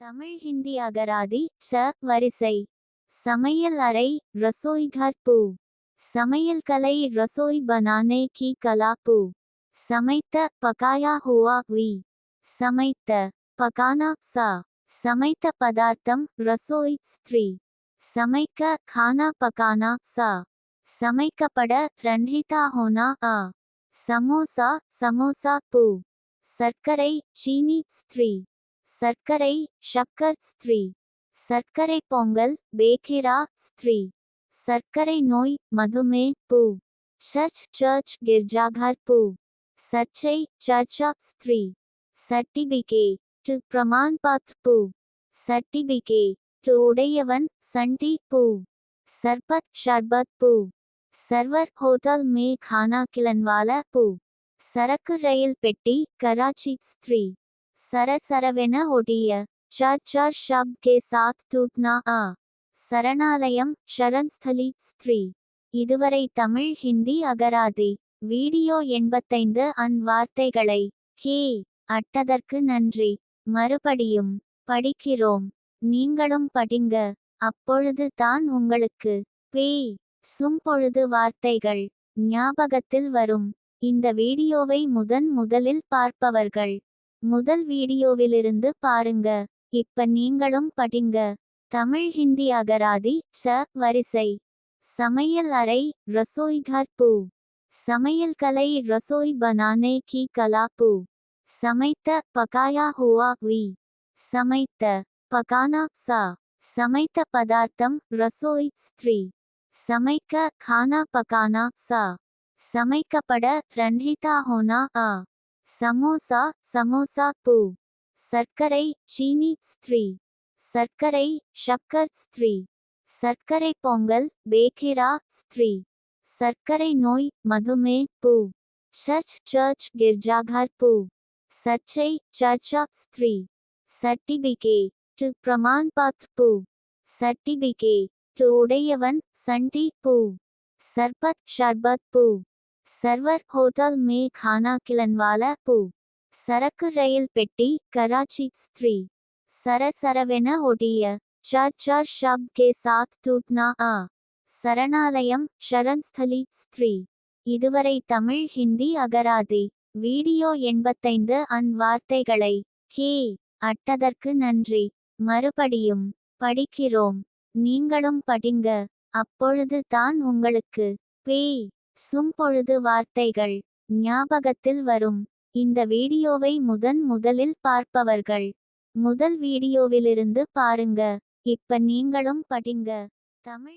தமிழ் ஹிந்தி அகராதி ச வரிசை. சமையல் அறை ரசோய்கர் பூ. சமையல் கலை ரசோய் பனானே கி கலா பூ. சமைத்த பகாயா ஹுவா வி. சமைத்த பகானா சா. சமைத்த பதார்த்தம் ரசோய் ஸ்திரீ. சமைக்க கானா பகானா சா. சமைக்கப்பட ரன்ஹிதா ஹோனா ஆ. சமோசா சமோசா பூ. சர்க்கரை சீனி ஸ்திரீ. சர்க்கரை ஷக்கர் ஸ்திரீ சர்க்கரை பொங்கல் பேக்கிரா ஸ்திரீ சர்க்கரை நோய் மதுமே பூ சர்ச் சர்ச் கிர்ஜாகர் பூ சர்ச்சை சர்ச்சா ஸ்திரீ சர்டிபிகேட் பிரமான் பாத்ர் பூ சர்டிபிகேட் உடையவன் சண்டி பூ சர்பத் ஷர்பத் பூ சர்வர் ஹோட்டல் மே खाना खिलनवाला பூ சரக்கு ரயில் பெட்டி கராச்சி ஸ்திரீ சரசரவென ஒடிய. சர் ஷப் கே சாத் டூட்னா ஆ. சரணாலயம் ஷரண்ஸ்தலி ஸ்திரீ. இதுவரை தமிழ் ஹிந்தி அகராதி. வீடியோ எண்பத்தைந்து அன் வார்த்தைகளை. ஹே! அட்டதற்கு நன்றி. மறுபடியும் படிக்கிறோம். நீங்களும் படிங்க. அப்பொழுது தான் உங்களுக்கு பேய் சும்பொழுது வார்த்தைகள் ஞாபகத்தில் வரும். இந்த வீடியோவை முதன் முதலில் பார்ப்பவர்கள் முதல் வீடியோவிலிருந்து பாருங்க. இப்ப நீங்களும் படிங்க. தமிழ் ஹிந்தி அகராதி ச வரிசை. சமையல் அறை ரசோய் பூ. சமையல் கலை ரசோய் பனானே கி கலா பூ. சமைத்த பகாயா ஹுவா வி. சமைத்த பகானா சா. சமைத்த பதார்த்தம் ரசோய் ஸ்திரீ. சமைக்க கானா பகானா சா. சமைக்கப்பட ரண்டிதா ஹோனா ஆ. சமோசா சமோசா பூ. சர்க்கரை சீனி ஸ்திரீ. சர்க்கரை ஷக்கர் ஸ்திரீ. சர்க்கரை பொங்கல் பேக்கிரா ஸ்திரீ. சர்க்கரை நோய் மதுமே பூ. சர்ச் சர்ச் கிர்ஜாகர் பூ. சர்ச்சை சர்ச்சா ஸ்திரீ. சர்டிபிகேட் பிரமான் பாத்ர் பூ. சர்டிபிகேட் உடையவன் சண்டி பூ. சர்பத் ஷர்பத் பூ. சர்வர் ஹோட்டல் மே खाना खिलनवाला பூ சரக்கு ரயில் பெட்டி கராச்சி ஸ்திரீ சரசரவென ஒடிய சார் சார் ஷப் கே சாத் டூட்னா ஆ சரணாலயம் ஷரண்ஸ்தலி ஸ்திரீ இதுவரை தமிழ் ஹிந்தி அகராதி வீடியோ எண்பத்தைந்து அன் வார்த்தைகளை ஹே அட்டதற்கு நன்றி மறுபடியும் படிக்கிறோம் நீங்களும் படிங்க அப்பொழுது தான் உங்களுக்கு பேய் சும்பொழுது வார்த்தைகள் ஞாபகத்தில் வரும். இந்த வீடியோவை முதன் முதலில் பார்ப்பவர்கள். முதல் வீடியோவிலிருந்து பாருங்க. இப்ப நீங்களும் படிங்க. தமிழ்